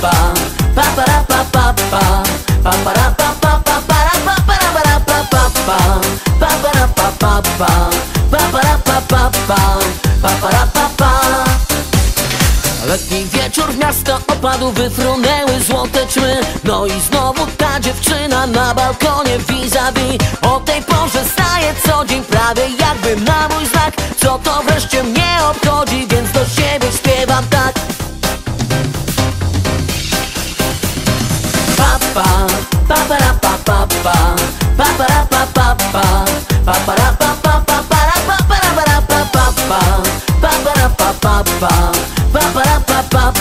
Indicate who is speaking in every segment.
Speaker 1: pa pa pa pa pa pa pa pa pa pa para para pa pa pa pa para pa pa pa pa para pa pa pa pa para pa pa Letni wieczór w miasto opadł, wyfrunęły złote czmy No i znowu ta dziewczyna na balkonie vis-a-vis O tej porze staje co dzień prawie jakby na mój znak Co to wreszcie mnie obchodzi, więc do siebie śpiewam tak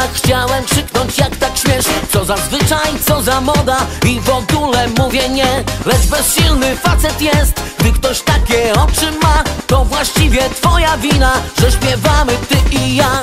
Speaker 1: na schodach Chciałem krzyknąć jak tak śmiesz? Co za zwyczaj, co za moda I w ogóle mówię nie. Lecz bezsilny facet jest Gdy ktoś takie oczy ma To właściwie twoja wina Że śpiewamy ty i ja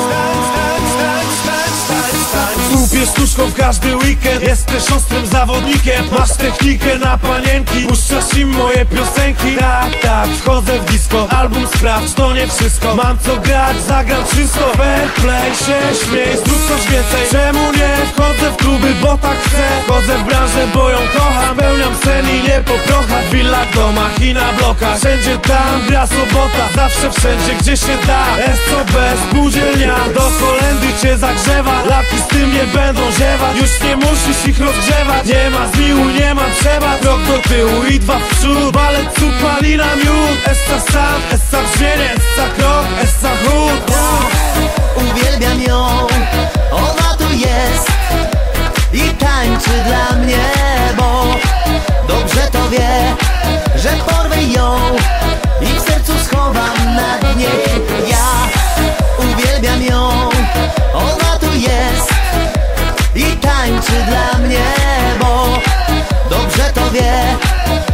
Speaker 2: Łupię sztuczką w każdy weekend. Jesteś ostrym zawodnikiem. Masz technikę na panienki. Puszczasz im moje piosenki. Tak, tak, wchodzę w disco. Album sprawdź, to nie wszystko. Mam co grać, zagram wszystko Fair play, się śmiej, zrób coś więcej. Czemu nie? Wchodzę w kluby, bo tak chcę? Wchodzę w branżę, bo ją kocham. Pełniam sen i nie po prochach W willach, domach i na blokach. Wszędzie tam gra sobota. Zawsze wszędzie, gdzie się da. SOB, spółdzielnia. Do kolendy cię zagrzewa. Laki z nie będą ziewać. Już nie musisz ich rozgrzewać. Nie ma zmiłu, nie ma trzeba. Krok do tyłu i dwa w przód. Balet, cud, palina, miód. Essa sam, essa brzmienie Essa krok, essa chód.
Speaker 1: Uwielbiam ją, ona tu jest I tańczy dla mnie, bo Dobrze to wie, że porwę ją wie,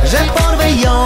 Speaker 1: że porwę ją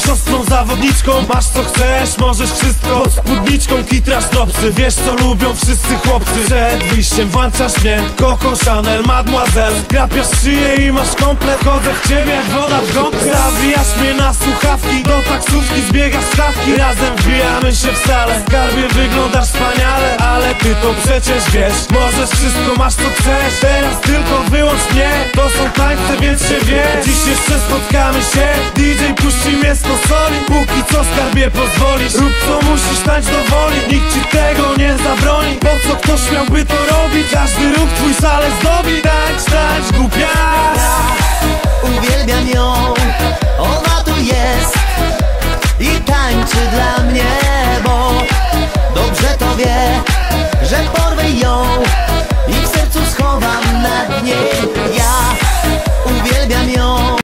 Speaker 2: Je- Jesteś ostrą zawodniczką, masz co chcesz, możesz wszystko. Pod spódniczką kitrasz nopsy, wiesz co lubią wszyscy chłopcy. Przed wyjściem włączasz mnie, Coco Chanel, Mademoiselle. Krapiasz szyję i masz komplet, chodzę w ciebie jak woda w gąbkę Zawijasz mnie na słuchawki, do taksówki zbiegasz stawki. Razem wbijamy się w salę, skarbie wyglądasz wspaniale Ale ty to przecież wiesz, możesz wszystko, masz co chcesz Teraz tylko wyłącz mnie, to są tańce, więc się wie Dziś jeszcze spotkamy się, DJ puści mnie z konsoli Póki co skarbie pozwolisz, rób co musisz, tańcz do woli Nikt ci tego nie zabroni, po co ktoś miałby to robić? Każdy ruch twój salę zdobi, tańcz, tańcz, głupia.
Speaker 1: Uwielbiam ją, ona tu jest I tańczy dla mnie, bo Dobrze to wie, że porwę ją I w sercu schowam na dnie Ja